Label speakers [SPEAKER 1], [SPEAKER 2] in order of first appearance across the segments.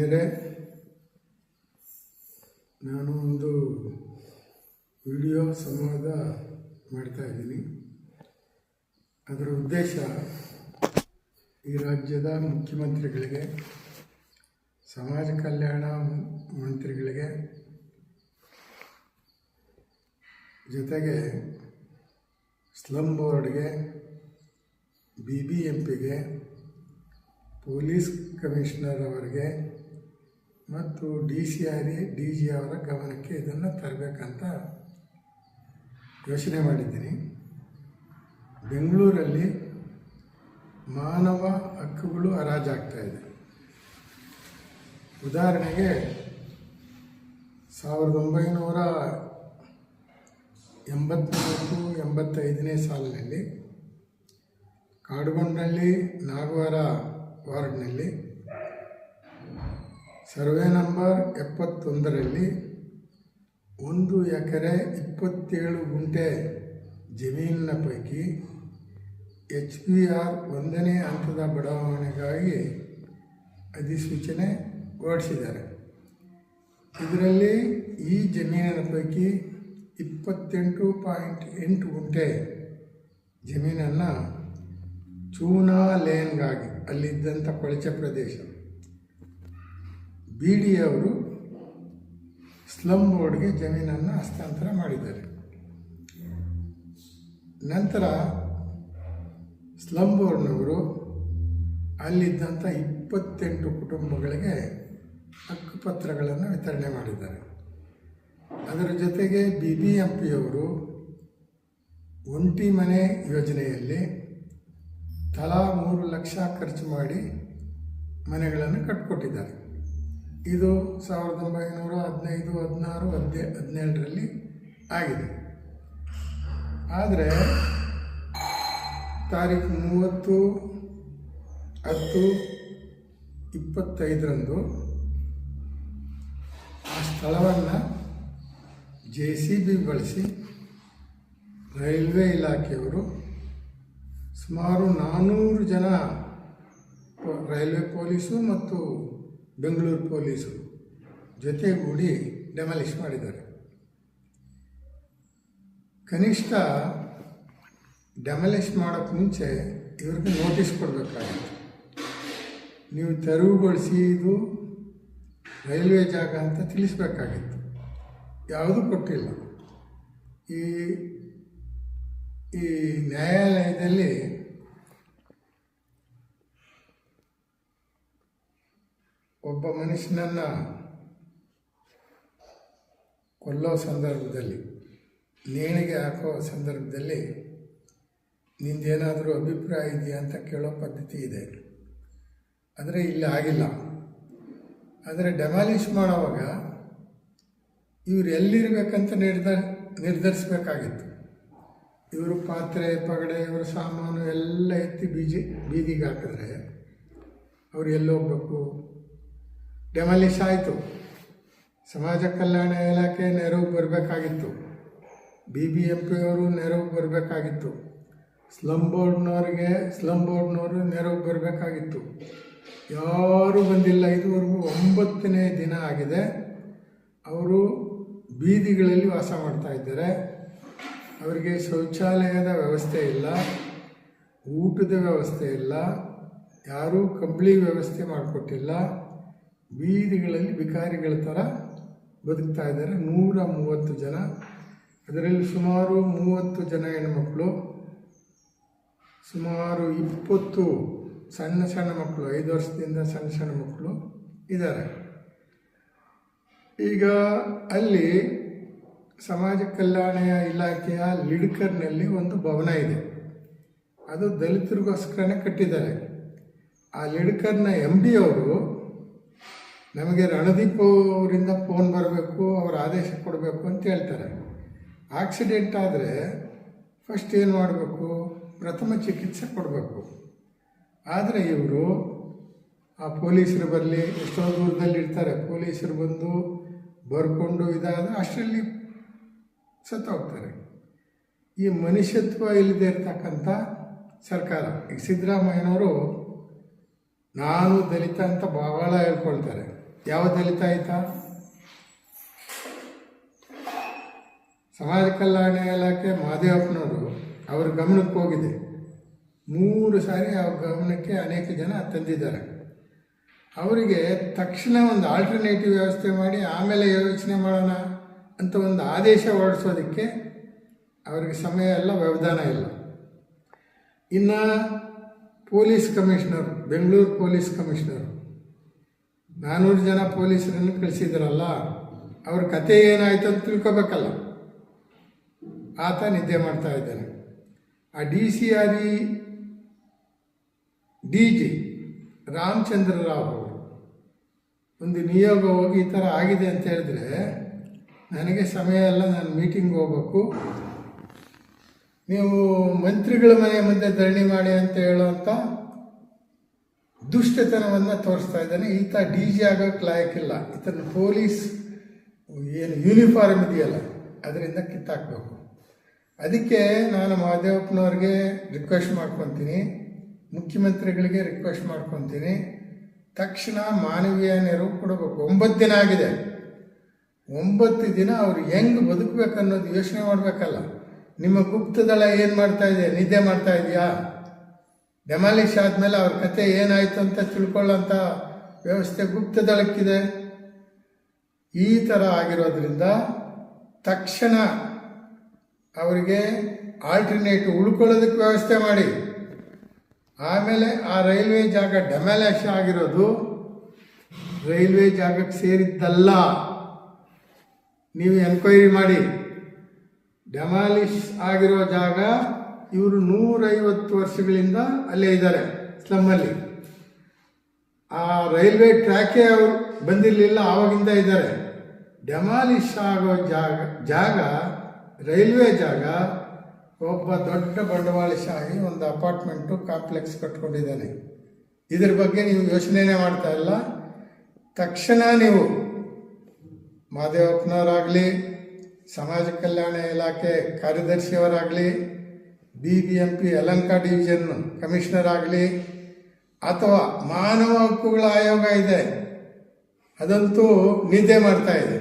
[SPEAKER 1] ಗಣ್ಯರೇ ನಾನು ಒಂದು ವಿಡಿಯೋ ಸಂವಾದ ಮಾಡ್ತಾ ಇದ್ದೀನಿ. ಅದರ ಉದ್ದೇಶ ಈ ರಾಜ್ಯದ ಮುಖ್ಯಮಂತ್ರಿಗಳಿಗೆ, ಸಮಾಜ ಕಲ್ಯಾಣ ಮಂತ್ರಿಗಳಿಗೆ ಜೊತೆಗೆ ಸ್ಲಮ್ ಬೋರ್ಡ್ಗೆ, ಬಿ ಬಿ ಎಂ ಪಿಗೆ, ಪೊಲೀಸ್ ಕಮಿಷನರ್ ಅವರಿಗೆ ಮತ್ತು D C R A D G ಅವರ ಗಮನಕ್ಕೆ ಇದನ್ನು ತರಬೇಕಂತ ಯೋಚನೆ ಮಾಡಿದ್ದೀನಿ. ಬೆಂಗಳೂರಲ್ಲಿ ಮಾನವ ಹಕ್ಕುಗಳು ಹರಾಜಾಗ್ತಾ ಇದೆ. ಉದಾಹರಣೆಗೆ ಸಾವಿರದ ಒಂಬೈನೂರ ಎಂಬತ್ನಾಲ್ಕು, ಎಂಬತ್ತೈದನೇ ಸಾಲಿನಲ್ಲಿ ಕಾಡುಗೊಂಡಳ್ಳಿ ನಾಗವಾರ ವಾರ್ಡ್ನಲ್ಲಿ ಸರ್ವೆ ನಂಬರ್ ಎಪ್ಪತ್ತೊಂದರಲ್ಲಿ ಒಂದು ಎಕರೆ ಇಪ್ಪತ್ತೇಳು ಗುಂಟೆ ಜಮೀನಿನ ಪೈಕಿ ಎಚ್ ಪಿ ಆರ್ ಒಂದನೇ ಹಂತದ ಬಡಾವಣೆಗಾಗಿ ಅಧಿಸೂಚನೆ ಹೊರಡಿಸಿದ್ದಾರೆ. ಇದರಲ್ಲಿ ಈ ಜಮೀನಿನ ಪೈಕಿ ಇಪ್ಪತ್ತೆಂಟು ಪಾಯಿಂಟ್ ಎಂಟು ಗುಂಟೆ ಜಮೀನನ್ನು ಚೂನಾ ಲೇನ್ಗಾಗಿ ಅಲ್ಲಿದ್ದಂಥ ಕೊಳಚೆ ಪ್ರದೇಶ ಬಿ ಡಿ ಅವರು ಸ್ಲಮ್ ಬೋರ್ಡ್ಗೆ ಜಮೀನನ್ನು ಹಸ್ತಾಂತರ ಮಾಡಿದ್ದಾರೆ. ನಂತರ ಸ್ಲಮ್ ಬೋರ್ಡ್ನವರು ಅಲ್ಲಿದ್ದಂಥ ಇಪ್ಪತ್ತೆಂಟು ಕುಟುಂಬಗಳಿಗೆ ಹಕ್ಕುಪತ್ರಗಳನ್ನು ವಿತರಣೆ ಮಾಡಿದ್ದಾರೆ. ಅದರ ಜೊತೆಗೆ ಬಿ ಬಿ ಎಂ ಪಿಯವರು ಒಂಟಿ ಮನೆ ಯೋಜನೆಯಲ್ಲಿ ತಲಾ ಮೂರು ಲಕ್ಷ ಖರ್ಚು ಮಾಡಿ ಮನೆಗಳನ್ನು ಕಟ್ಟಿಕೊಟ್ಟಿದ್ದಾರೆ ಇದು ಸಾವಿರದ ಒಂಬೈನೂರ ಹದಿನೈದು, ಹದಿನಾರು, ಹದಿನೇ, ಹದಿನೇಳರಲ್ಲಿ ಆಗಿದೆ. ಆದರೆ ತಾರೀಕು ಮೂವತ್ತು, ಹತ್ತು, ಇಪ್ಪತ್ತೈದರಂದು ಆ ಸ್ಥಳವನ್ನು ಜೆ ಸಿ ಬಿ ಬಳಸಿ ರೈಲ್ವೆ ಇಲಾಖೆಯವರು ಸುಮಾರು ನಾನ್ನೂರು ಜನ ರೈಲ್ವೆ ಪೊಲೀಸು ಮತ್ತು ಬೆಂಗಳೂರು ಪೊಲೀಸರು ಜೊತೆಗೂಡಿ ಡೆಮಾಲಿಷ್ ಮಾಡಿದ್ದಾರೆ. ಕನಿಷ್ಠ ಡೆಮಾಲಿಷ್ ಮಾಡೋಕ್ಕೆ ಮುಂಚೆ ಇವ್ರಿಗೆ ನೋಟಿಸ್ ಕೊಡಬೇಕಾಗಿತ್ತು. ನೀವು ತೆರವುಗೊಳಿಸಿ ಇದು ರೈಲ್ವೆ ಜಾಗ ಅಂತ ತಿಳಿಸ್ಬೇಕಾಗಿತ್ತು. ಯಾವುದೂ ಕೊಟ್ಟಿಲ್ಲ. ಈ ಈ ನ್ಯಾಯಾಲಯದಲ್ಲಿ ಒಬ್ಬ ಮನುಷ್ಯನನ್ನು ಕೊಲ್ಲೋ ಸಂದರ್ಭದಲ್ಲಿ, ನೇಣಿಗೆ ಹಾಕೋ ಸಂದರ್ಭದಲ್ಲಿ ನಿಂದೇನಾದರೂ ಅಭಿಪ್ರಾಯ ಇದೆಯಾ ಅಂತ ಕೇಳೋ ಪದ್ಧತಿ ಇದೆ. ಆದರೆ ಇಲ್ಲಿ ಆಗಿಲ್ಲ. ಆದರೆ ಡೆಮಾಲಿಷ್ ಮಾಡೋವಾಗ ಇವ್ರು ಎಲ್ಲಿರಬೇಕಂತ ನಿರ್ಧ, ನಿರ್ಧರಿಸಬೇಕಾಗಿತ್ತು. ಇವರು ಪಾತ್ರೆ, ಪಗಡೆ, ಇವರ ಸಾಮಾನು ಎಲ್ಲ ಎತ್ತಿ ಬೀಜಿ, ಬೀದಿಗೆ ಹಾಕಿದ್ರೆ ಅವ್ರು ಎಲ್ಲಿ ಹೋಗ್ಬೇಕು ಡೆಮಾಲಿಷ್ ಆಯಿತು. ಸಮಾಜ ಕಲ್ಯಾಣ ಇಲಾಖೆ ನೆರವು ಬರಬೇಕಾಗಿತ್ತು. ಬಿ ಬಿ ಎಂ ಪಿಯವರು ನೆರವು ಬರಬೇಕಾಗಿತ್ತು. ಸ್ಲಮ್ ಬೋರ್ಡ್ನವ್ರಿಗೆ ಸ್ಲಮ್ ಬೋರ್ಡ್ನವರು ನೆರವು ಬರಬೇಕಾಗಿತ್ತು. ಯಾರೂ ಬಂದಿಲ್ಲ. ಇದುವರೆಗೂ ಒಂಬತ್ತನೇ ದಿನ ಆಗಿದೆ. ಅವರು ಬೀದಿಗಳಲ್ಲಿ ವಾಸ ಮಾಡ್ತಾ ಇದ್ದಾರೆ. ಅವರಿಗೆ ಶೌಚಾಲಯದ ವ್ಯವಸ್ಥೆ ಇಲ್ಲ. ಊಟದ ವ್ಯವಸ್ಥೆ ಇಲ್ಲ. ಯಾರೂ ಕಂಬಳಿ ವ್ಯವಸ್ಥೆ ಮಾಡಿಕೊಟ್ಟಿಲ್ಲ. ಬೀದಿಗಳಲ್ಲಿ ಭಿಕಾರಿಗಳ ಥರ ಬದುಕ್ತಾ ಇದ್ದಾರೆ. ನೂರ ಮೂವತ್ತು ಜನ. ಅದರಲ್ಲಿ ಸುಮಾರು ಮೂವತ್ತು ಜನ ಹೆಣ್ಮಕ್ಳು, ಸುಮಾರು ಇಪ್ಪತ್ತು ಸಣ್ಣ ಸಣ್ಣ ಮಕ್ಕಳು ಐದು ವರ್ಷದಿಂದ ಸಣ್ಣ ಸಣ್ಣ ಮಕ್ಕಳು ಇದ್ದಾರೆ. ಈಗ ಅಲ್ಲಿ ಸಮಾಜ ಕಲ್ಯಾಣ ಇಲಾಖೆಯ ಲಿಡ್ಕರ್ನಲ್ಲಿ ಒಂದು ಭವನ ಇದೆ. ಅದು ದಲಿತರಿಗೋಸ್ಕರನೇ ಕಟ್ಟಿದ್ದಾರೆ. ಆ ಲಿಡ್ಕರ್ನ ಎಂ ಡಿ ಅವರು ನಮಗೆ ರಣದೀಪ್ ಅವರಿಂದ ಫೋನ್ ಬರಬೇಕು, ಅವರ ಆದೇಶ ಕೊಡಬೇಕು ಅಂತ ಹೇಳ್ತಾರೆ. ಆಕ್ಸಿಡೆಂಟ್ ಆದರೆ ಫಸ್ಟ್ ಏನು ಮಾಡಬೇಕು? ಪ್ರಥಮ ಚಿಕಿತ್ಸೆ ಕೊಡಬೇಕು. ಆದರೆ ಇವರು ಆ ಪೊಲೀಸರು ಬರಲಿ, ಎಷ್ಟೋ ದೂರದಲ್ಲಿ ಇರ್ತಾರೆ, ಪೊಲೀಸರು ಬಂದು ಬರ್ಕೊಂಡು ಇದಾದ ಅಷ್ಟರಲ್ಲಿ ಸತ್ತೋಗ್ತಾರೆ. ಈ ಮನುಷ್ಯತ್ವ ಇಲ್ಲದೆ ಇರ್ತಕ್ಕಂಥ ಸರ್ಕಾರ ಈಗ ಸಿದ್ದರಾಮಯ್ಯನವರು ನಾನು ದಲಿತ ಅಂತ ಬಹಳ ಹೇಳ್ಕೊಳ್ತಾರೆ. ಯಾವ ದಲಿತ ಆಯಿತಾ? ಸಮಾಜ ಕಲ್ಯಾಣ ಇಲಾಖೆ ಮಹದೇವಪ್ಪನವರು ಅವ್ರ ಗಮನಕ್ಕೆ ಹೋಗಿದೆ. ಮೂರು ಸಾರಿ ಅವ್ರ ಗಮನಕ್ಕೆ ಅನೇಕ ಜನ ತಂದಿದ್ದಾರೆ. ಅವರಿಗೆ ತಕ್ಷಣ ಒಂದು ಆಲ್ಟರ್ನೇಟಿವ್ ವ್ಯವಸ್ಥೆ ಮಾಡಿ ಆಮೇಲೆ ಯೋಚನೆ ಮಾಡೋಣ ಅಂತ ಒಂದು ಆದೇಶ ಹೊರಡಿಸೋದಕ್ಕೆ ಅವರಿಗೆ ಸಮಯ ಇಲ್ಲ, ವ್ಯವಧಾನ ಇಲ್ಲ. ಇನ್ನು police commissioner, Bengaluru police commissioner ನಾನ್ನೂರು ಜನ ಪೊಲೀಸರನ್ನು ಕಳಿಸಿದ್ರಲ್ಲ, ಅವ್ರ ಕತೆ ಏನಾಯ್ತು ಅಂತ ತಿಳ್ಕೊಬೇಕಲ್ಲ. ಆತ ನಿದ್ದೆ ಮಾಡ್ತಾ ಇದ್ದಾನೆ. ಆ D C R E D G Ramachandra Rao ಅವರು ಒಂದು ನಿಯೋಗ ಹೋಗಿ ಈ ಥರ ಆಗಿದೆ ಅಂತ ಹೇಳಿದ್ರೆ, ನನಗೆ ಸಮಯ ಎಲ್ಲ ನಾನು ಮೀಟಿಂಗ್ ಹೋಗ್ಬೇಕು. ನೀವು ಮಂತ್ರಿಗಳ ಮನೆ ಮುಂದೆ ಧರಣಿ ಮಾಡಿ ಅಂತ ಹೇಳುವಂಥ ದುಷ್ಟತನವನ್ನು ತೋರಿಸ್ತಾ ಇದ್ದಾನೆ. ಈತ ಡಿ ಜಿ ಆಗೋಕ್ಕೆ ಲಾಯಕ್ಕಿಲ್ಲ. ಈತನ ಪೊಲೀಸ್ ಏನು ಯೂನಿಫಾರ್ಮ್ ಇದೆಯಲ್ಲ, ಅದರಿಂದ ಕಿತ್ತಾಕಬೇಕು. ಅದಕ್ಕೆ ನಾನು ಮಹದೇವಪ್ಪನವ್ರಿಗೆ ರಿಕ್ವೆಸ್ಟ್ ಮಾಡ್ಕೊತೀನಿ. ಮುಖ್ಯಮಂತ್ರಿಗಳಿಗೆ ರಿಕ್ವೆಸ್ಟ್ ಮಾಡ್ಕೊತೀನಿ. ತಕ್ಷಣ ಮಾನವೀಯ ನೆರವು ಕೊಡಬೇಕು. ಒಂಬತ್ತು ದಿನ ಆಗಿದೆ. ಒಂಬತ್ತು ದಿನ ಅವ್ರು ಹೆಂಗೆ ಬದುಕಬೇಕು ಅನ್ನೋದು ಯೋಚನೆ ಮಾಡಬೇಕಲ್ಲ. ನಿಮ್ಮ ಗುಪ್ತದಳ ಏನು ಮಾಡ್ತಾ ಇದೆ? ನಿದ್ದೆ ಮಾಡ್ತಾ ಇದೆಯಾ? ಡೆಮಾಲಿಷ್ ಆದಮೇಲೆ ಅವ್ರ ಕತೆ ಏನಾಯ್ತು ಅಂತ ತಿಳ್ಕೊಳ್ಳೋಂಥ ವ್ಯವಸ್ಥೆ ಗುಪ್ತದಳಕ್ಕಿದೆ. ಈ ಥರ ಆಗಿರೋದ್ರಿಂದ ತಕ್ಷಣ ಅವರಿಗೆ ಆಲ್ಟರ್ನೇಟ್ ಉಳ್ಕೊಳ್ಳೋದಕ್ಕೆ ವ್ಯವಸ್ಥೆ ಮಾಡಿ. ಆಮೇಲೆ ಆ ರೈಲ್ವೆ ಜಾಗ ಡೆಮಾಲಿಷ್ ಆಗಿರೋದು, ರೈಲ್ವೆ ಜಾಗಕ್ಕೆ ಸೇರಿದ್ದಲ್ಲ. ನೀವು ಎನ್ಕ್ವೈರಿ ಮಾಡಿ. ಡೆಮಾಲಿಷ್ ಆಗಿರೋ ಜಾಗ ಇವರು ನೂರೈವತ್ತು ವರ್ಷಗಳಿಂದ ಅಲ್ಲೇ ಇದ್ದಾರೆ ಸ್ಲಮ್ಮಲ್ಲಿ ಆ ರೈಲ್ವೆ ಟ್ರ್ಯಾಕೇ ಅವರು ಬಂದಿರಲಿಲ್ಲ, ಆವಾಗಿಂದ ಇದ್ದಾರೆ. ಡೆಮಾಲಿಷ್ ಆಗೋ ಜಾಗ ಜಾಗ, ರೈಲ್ವೆ ಜಾಗ, ಒಬ್ಬ ದೊಡ್ಡ ಬಂಡವಾಳಶಾಹಿ ಒಂದು ಅಪಾರ್ಟ್ಮೆಂಟು ಕಾಂಪ್ಲೆಕ್ಸ್ ಕಟ್ಕೊಂಡಿದ್ದಾನೆ. ಇದ್ರ ಬಗ್ಗೆ ನೀವು ಯೋಚನೆನೇ ಮಾಡ್ತಾ ಇಲ್ಲ. ತಕ್ಷಣ ನೀವು ಮಾದೇವಪ್ಪನವರಾಗಲಿ, ಸಮಾಜ ಕಲ್ಯಾಣ ಇಲಾಖೆ ಕಾರ್ಯದರ್ಶಿಯವರಾಗಲಿ ಬಿ ಬಿ ಎಂ ಪಿ ಯಲಂಕ ಡಿವಿಷನ್ ಕಮಿಷನರ್ ಆಗಲಿ ಅಥವಾ ಮಾನವ ಹಕ್ಕುಗಳ ಆಯೋಗ ಇದೆ. ಅದಂತೂ ನಿದ್ದೆ ಮಾಡ್ತಾ ಇದೆ.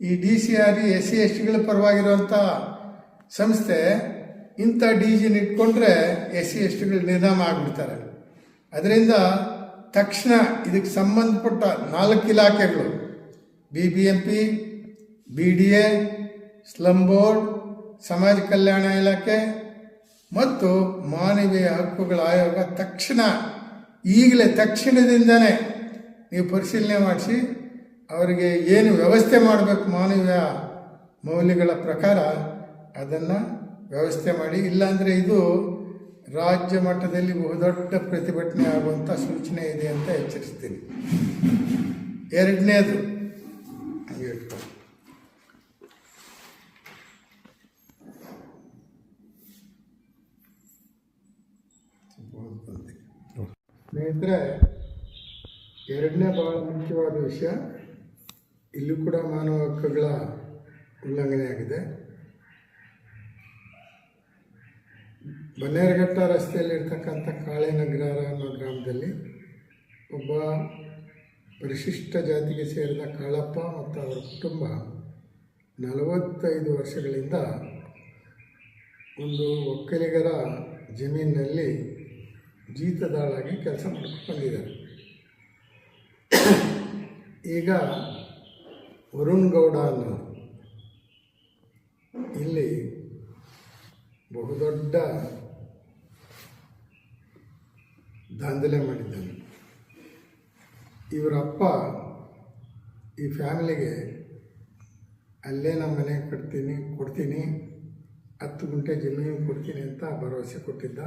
[SPEAKER 1] ಈ D C R E S C S ಟಿಗಳ ಪರವಾಗಿರುವಂಥ ಸಂಸ್ಥೆ ಇಂಥ ಡಿ ಜಿನ ಇಟ್ಕೊಂಡ್ರೆ ಎಸ್ ಸಿ ಎಸ್ ಟಿಗಳು ನಿಧಾನ ಆಗಿಬಿಡ್ತಾರೆ. ಅದರಿಂದ ತಕ್ಷಣ ಇದಕ್ಕೆ ಸಂಬಂಧಪಟ್ಟ ನಾಲ್ಕು ಇಲಾಖೆಗಳು B B M P, B D A slum board, ಸಮಾಜ ಕಲ್ಯಾಣ ಇಲಾಖೆ ಮತ್ತು ಮಾನವೀಯ ಹಕ್ಕುಗಳ ಆಯೋಗ ತಕ್ಷಣ, ಈಗಲೇ ತಕ್ಷಣದಿಂದನೇ ನೀವು ಪರಿಶೀಲನೆ ಮಾಡಿಸಿ, ಅವರಿಗೆ ಏನು ವ್ಯವಸ್ಥೆ ಮಾಡಬೇಕು ಮಾನವೀಯ ಮೌಲ್ಯಗಳ ಪ್ರಕಾರ, ಅದನ್ನು ವ್ಯವಸ್ಥೆ ಮಾಡಿ. ಇಲ್ಲಾಂದರೆ ಇದು ರಾಜ್ಯ ಮಟ್ಟದಲ್ಲಿ ಬಹುದೊಡ್ಡ ಪ್ರತಿಭಟನೆ ಆಗುವಂಥ ಸೂಚನೆ ಇದೆ ಅಂತ ಎಚ್ಚರಿಸ್ತೀನಿ. ಎರಡನೇದು, ಹಂಗೆ ಸ್ನೇಹಿತರೆ ಎರಡನೇ ಬಹಳ ಮುಖ್ಯವಾದ ವಿಷಯ, ಇಲ್ಲೂ ಕೂಡ ಮಾನವ ಹಕ್ಕುಗಳ ಉಲ್ಲಂಘನೆಯಾಗಿದೆ ಬನ್ನೇರಘಟ್ಟ ರಸ್ತೆಯಲ್ಲಿರ್ತಕ್ಕಂಥ ಕಾಳೆನಗರ ಅನ್ನೋ ಗ್ರಾಮದಲ್ಲಿ ಒಬ್ಬ ಪರಿಶಿಷ್ಟ ಜಾತಿಗೆ ಸೇರಿದ ಕಾಳಪ್ಪ ಮತ್ತು ಅವರ ಕುಟುಂಬ ನಲವತ್ತೈದು ವರ್ಷಗಳಿಂದ ಒಂದು ಒಕ್ಕಲಿಗರ ಜಮೀನಿನಲ್ಲಿ ಜೀತದಾಳಾಗಿ ಕೆಲಸ ಮಾಡ್ಕೊಂಡು ಬಂದಿದ್ದಾರೆ ಈಗ ವರುಣ್ ಗೌಡ ಅನ್ನೋರು ಇಲ್ಲಿ ಬಹುದೊಡ್ಡ ದಾಂಧಲೆ ಮಾಡಿದ್ದಾನೆ ಇವರಪ್ಪ ಈ ಫ್ಯಾಮಿಲಿಗೆ ಅಲ್ಲೇ ನಮ್ಮ ಮನೆ ಕಟ್ತೀನಿ, ಕೊಡ್ತೀನಿ, ಹತ್ತು ಗುಂಟೆ ಜಮೀನು ಕೊಡ್ತೀನಿ ಅಂತ ಭರವಸೆ ಕೊಟ್ಟಿದ್ದ.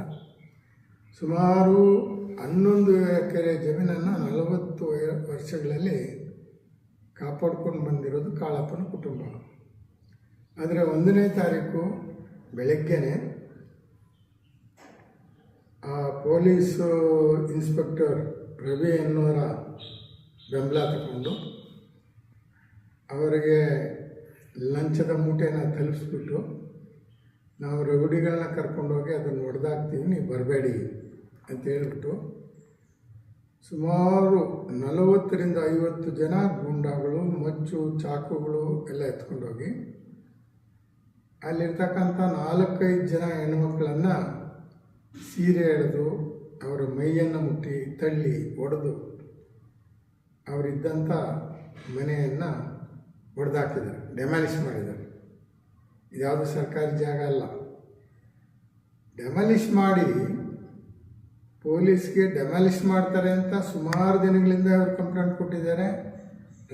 [SPEAKER 1] ಸುಮಾರು ಹನ್ನೊಂದು ಎಕರೆ ಜಮೀನನ್ನು ನಲವತ್ತು ವರ್ಷಗಳಲ್ಲಿ ಕಾಪಾಡ್ಕೊಂಡು ಬಂದಿರೋದು ಕಾಳಪ್ಪನ ಕುಟುಂಬ. ಆದರೆ ಒಂದನೇ ತಾರೀಕು ಬೆಳಗ್ಗೆನೆ ಆ ಪೊಲೀಸು ಇನ್ಸ್ಪೆಕ್ಟರ್ ರವಿ ಎನ್ನುವರ ಬೆಂಬಲ ತಗೊಂಡು ಅವರಿಗೆ ಲಂಚದ ಮೂಟೆನ ತಲುಪಿಸ್ಬಿಟ್ಟು ನಾವು ರೌಡಿಗಳನ್ನ ಕರ್ಕೊಂಡೋಗಿ ಅದನ್ನು ಹೊಡೆದಾಕ್ತೀವಿ ನೀವು ಬರಬೇಡಿ ಅಂತ ಹೇಳ್ಬಿಟ್ಟು ಸುಮಾರು ನಲವತ್ತರಿಂದ ಐವತ್ತು ಜನ ಗೂಂಡಾಗಳು, ಮಚ್ಚು, ಚಾಕುಗಳು ಎಲ್ಲ ಎತ್ಕೊಂಡೋಗಿ ಅಲ್ಲಿರ್ತಕ್ಕಂಥ ನಾಲ್ಕೈದು ಜನ ಹೆಣ್ಮಕ್ಳನ್ನು ಸೀರೆ ಎಳೆದು ಅವರ ಮೈಯನ್ನು ಮುಟ್ಟಿ, ತಳ್ಳಿ, ಒಡೆದು ಅವರಿದ್ದಂಥ ಮನೆಯನ್ನು ಹೊಡೆದಾಕಿದ್ದಾರೆ ಡೆಮಾಲಿಷ್ ಮಾಡಿದ್ದಾರೆ. ಇದ್ಯಾವುದು ಸರ್ಕಾರಿ ಜಾಗ ಅಲ್ಲ. ಡೆಮಾಲಿಷ್ ಮಾಡಿ ಪೊಲೀಸ್ಗೆ ಡೆಮಾಲಿಷ್ ಮಾಡ್ತಾರೆ ಅಂತ ಸುಮಾರು ದಿನಗಳಿಂದ ಅವರು ಕಂಪ್ಲೇಂಟ್ ಕೊಟ್ಟಿದ್ದಾರೆ.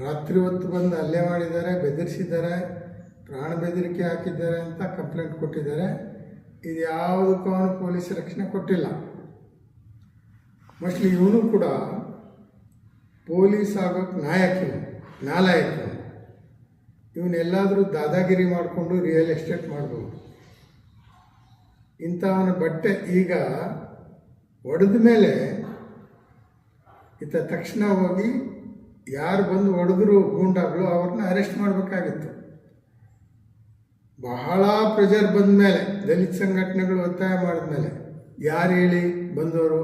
[SPEAKER 1] ರಾತ್ರಿ ಹೊತ್ತು ಬಂದು ಅಲ್ಲೇ ಮಾಡಿದ್ದಾರೆ, ಬೆದರಿಸಿದ್ದಾರೆ, ಪ್ರಾಣ ಬೆದರಿಕೆ ಹಾಕಿದ್ದಾರೆ ಅಂತ ಕಂಪ್ಲೇಂಟ್ ಕೊಟ್ಟಿದ್ದಾರೆ. ಇದು ಯಾವುದಕ್ಕೂ ಅವನು ಪೊಲೀಸ್ ರಕ್ಷಣೆ ಕೊಟ್ಟಿಲ್ಲ. ಮೋಸ್ಟ್ಲಿ ಇವನು ಕೂಡ ಪೊಲೀಸ್ ಆಗೋಕ್ಕೆ ನಾಯಕಿ ನಾಲಾಯಕನು. ಇವನ್ನೆಲ್ಲಾದರೂ ದಾದಾಗಿರಿ ಮಾಡಿಕೊಂಡು ರಿಯಲ್ ಎಸ್ಟೇಟ್ ಮಾಡ್ಬೋದು. ಇಂಥವನ ಬಟ್ಟೆ ಈಗ ಒಡೆದ ಮೇಲೆ ಈತ ತಕ್ಷಣ ಹೋಗಿ ಯಾರು ಬಂದು ಒಡೆದ್ರು ಗೂಂಡಾಗಳು ಅವ್ರನ್ನ ಅರೆಸ್ಟ್ ಮಾಡಬೇಕಾಗಿತ್ತು. ಬಹಳ ಪ್ರೆಷರ್ ಬಂದ ಮೇಲೆ, ದಲಿತ ಸಂಘಟನೆಗಳು ಒತ್ತಾಯ ಮಾಡಿದ್ಮೇಲೆ ಯಾರು ಹೇಳಿ ಬಂದವರು?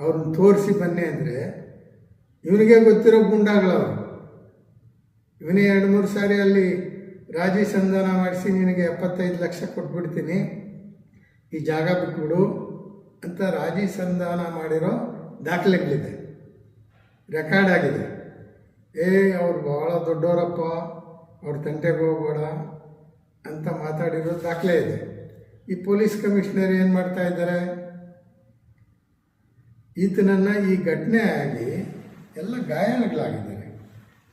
[SPEAKER 1] ಅವ್ರನ್ನ ತೋರಿಸಿ ಬನ್ನಿ ಅಂದರೆ, ಇವನಿಗೆ ಗೊತ್ತಿರೋ ಗೂಂಡಾಗಳವರು ಇವನೇ ಎರಡು ಮೂರು ಸಾರಿ ಅಲ್ಲಿ ರಾಜಿ ಸಂಧಾನ ಮಾಡಿಸಿ ನಿನಗೆ ಎಪ್ಪತ್ತೈದು ಲಕ್ಷ ಕೊಟ್ಬಿಡ್ತೀನಿ. ಈ ಜಾಗ ಬಿಟ್ಬಿಡು. ಅಂತ ರಾಜಿ ಸಂಧಾನ ಮಾಡಿರೋ ದಾಖಲೆಗಳಿದೆ. ರೆಕಾರ್ಡ್ ಆಗಿದೆ. ಏ, ಅವ್ರು ಭಾಳ ದೊಡ್ಡವರಪ್ಪ. ಅವ್ರ ತಂಟೆಗೆ ಹೋಗ್ಬೇಡ ಅಂತ ಮಾತಾಡಿರೋ ದಾಖಲೆ ಇದೆ. ಈ ಪೊಲೀಸ್ ಕಮಿಷನರ್ ಏನು ಮಾಡ್ತಾ ಇದ್ದಾರೆ? ಈತನನ್ನು ಈ ಘಟನೆ ಆಗಿ ಎಲ್ಲ ಗಾಯಾಳುಗಳಾಗಿದ್ದಾರೆ.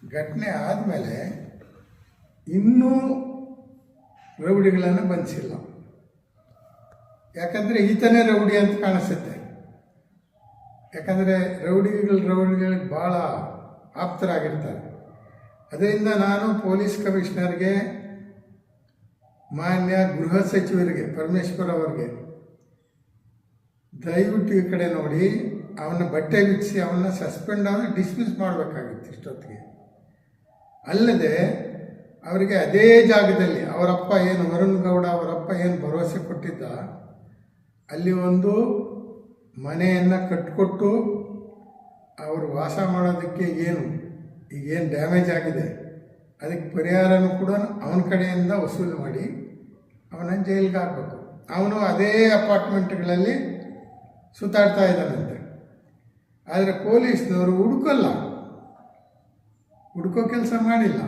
[SPEAKER 1] ಘಟನೆ ಆದಮೇಲೆ ಇನ್ನೂ ರೌಡಿಗಳನ್ನು ಬಂಧಿಸಿಲ್ಲ ಯಾಕಂದರೆ ಈತನೇ ರೌಡಿ ಅಂತ ಕಾಣಿಸುತ್ತೆ. ಯಾಕಂದರೆ ರೌಡಿಗಳು ರೌಡಿಗಳಿಗೆ ಭಾಳ ಆಪ್ತರಾಗಿರ್ತಾರೆ. ಅದರಿಂದ ನಾನು ಪೊಲೀಸ್ ಕಮಿಷನರ್ಗೆ, ಮಾನ್ಯ ಗೃಹ ಸಚಿವರಿಗೆ, ಪರಮೇಶ್ವರ್ ಅವರಿಗೆ ದಯವಿಟ್ಟು ಈ ಕಡೆ ನೋಡಿ ಅವನ ಬಟ್ಟೆ ಬಿಡಿಸಿ ಅವನ್ನ ಸಸ್ಪೆಂಡ್ ಆಗಿ ಡಿಸ್ಮಿಸ್ ಮಾಡಬೇಕಾಗಿತ್ತು ಇಷ್ಟೊತ್ತಿಗೆ. ಅಲ್ಲದೆ ಅವರಿಗೆ ಅದೇ ಜಾಗದಲ್ಲಿ ಅವರಪ್ಪ ಏನು ವರುಣ್ ಗೌಡ ಅವರಪ್ಪ ಏನು ಭರವಸೆ ಕೊಟ್ಟಿದ್ದ, ಅಲ್ಲಿ ಒಂದು ಮನೆಯನ್ನು ಕಟ್ಟಿಕೊಟ್ಟು ಅವರು ವಾಸ ಮಾಡೋದಕ್ಕೆ ಏನು, ಈಗೇನು ಡ್ಯಾಮೇಜ್ ಆಗಿದೆ, ಅದಕ್ಕೆ ಪರಿಹಾರನೂ ಕೂಡ ಅವನ ಕಡೆಯಿಂದ ವಸೂಲಿ ಮಾಡಿ ಅವನ ಜೈಲಿಗೆ ಹಾಕಬೇಕು. ಅವನು ಅದೇ ಅಪಾರ್ಟ್ಮೆಂಟ್ಗಳಲ್ಲಿ ಸುತ್ತಾಡ್ತಾ ಇದ್ದಾನಂತೆ. ಆದರೆ ಪೊಲೀಸ್ನವರು ಹುಡುಕಲ್ಲ. ಹುಡುಕೋ ಕೆಲಸ ಮಾಡಿಲ್ಲ.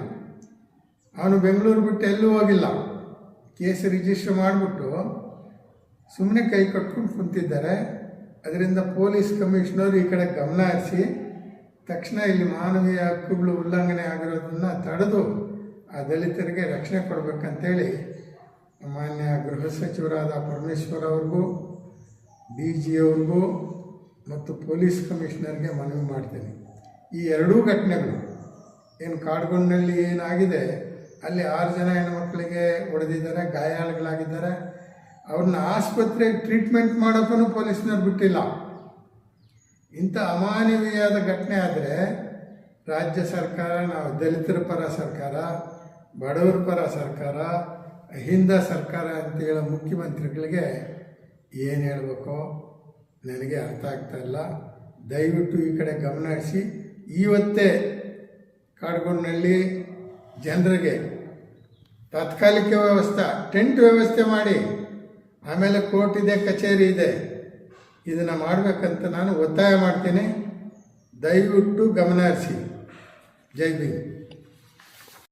[SPEAKER 1] ಅವನು ಬೆಂಗಳೂರು ಬಿಟ್ಟು ಎಲ್ಲೂ ಹೋಗಿಲ್ಲ. ಕೇಸ್ ರಿಜಿಸ್ಟರ್ ಮಾಡಿಬಿಟ್ಟು ಸುಮ್ಮನೆ ಕೈ ಕಟ್ಕೊಂಡು ಕುಂತಿದ್ದಾರೆ. ಅದರಿಂದ ಪೊಲೀಸ್ ಕಮಿಷನರ್ ಈ ಕಡೆ ಗಮನ ಹರಿಸಿ, ತಕ್ಷಣ ಇಲ್ಲಿ ಮಾನವೀಯ ಹಕ್ಕುಗಳು ಉಲ್ಲಂಘನೆ ಆಗಿರೋದನ್ನು ತಡೆದು ಆ ದಲಿತರಿಗೆ ರಕ್ಷಣೆ ಕೊಡಬೇಕಂತೇಳಿ ಮಾನ್ಯ ಗೃಹ ಸಚಿವರಾದ ಪರಮೇಶ್ವರ್ ಅವ್ರಿಗೂ, ಡಿ ಜಿ ಅವ್ರಿಗೂ ಮತ್ತು ಪೊಲೀಸ್ ಕಮಿಷನರ್ಗೆ ಮನವಿ ಮಾಡ್ತೀನಿ. ಈ ಎರಡೂ ಘಟನೆಗಳು ಏನು ಕಾಡುಗೊಂಡಲ್ಲಿ ಏನಾಗಿದೆ, ಅಲ್ಲಿ ಆರು ಜನ ಹೆಣ್ಮಕ್ಳಿಗೆ ಹೊಡೆದಿದ್ದಾರೆ, ಗಾಯಾಳುಗಳಾಗಿದ್ದಾರೆ. ಅವ್ರನ್ನ ಆಸ್ಪತ್ರೆಗೆ ಟ್ರೀಟ್ಮೆಂಟ್ ಮಾಡೋಕ್ಕೂ ಪೊಲೀಸ್ನವ್ರು ಬಿಟ್ಟಿಲ್ಲ. ಇಂಥ ಅಮಾನವೀಯಾದ ಘಟನೆ ಆದರೆ ರಾಜ್ಯ ಸರ್ಕಾರ, ನಾವು ದಲಿತರ ಪರ ಸರ್ಕಾರ, ಬಡವರ ಪರ ಸರ್ಕಾರ, ಅಹಿಂದ ಸರ್ಕಾರ ಅಂತ ಹೇಳೋ ಮುಖ್ಯಮಂತ್ರಿಗಳಿಗೆ ಏನು ಹೇಳಬೇಕೋ ನನಗೆ ಅರ್ಥ ಆಗ್ತಾ ಇಲ್ಲ. ದಯವಿಟ್ಟು ಈ ಕಡೆ ಗಮನ ಹರಿಸಿ. ಇವತ್ತೇ ಕಾಡ್ಗೊಂಡಲ್ಲಿ ಜನರಿಗೆ ತಾತ್ಕಾಲಿಕ ವ್ಯವಸ್ಥೆ, ಟೆಂಟ್ ವ್ಯವಸ್ಥೆ ಮಾಡಿ, ಆಮೇಲೆ ಕೋರ್ಟ್ ಇದೆ, ಕಚೇರಿ ಇದೆ, ಇದನ್ನು ಮಾಡಬೇಕಂತ ನಾನು ಒತ್ತಾಯ ಮಾಡ್ತೀನಿ. ದಯವಿಟ್ಟು ಗಮನ ಹರಿಸಿ. ಜೈ ಭೀಮ್.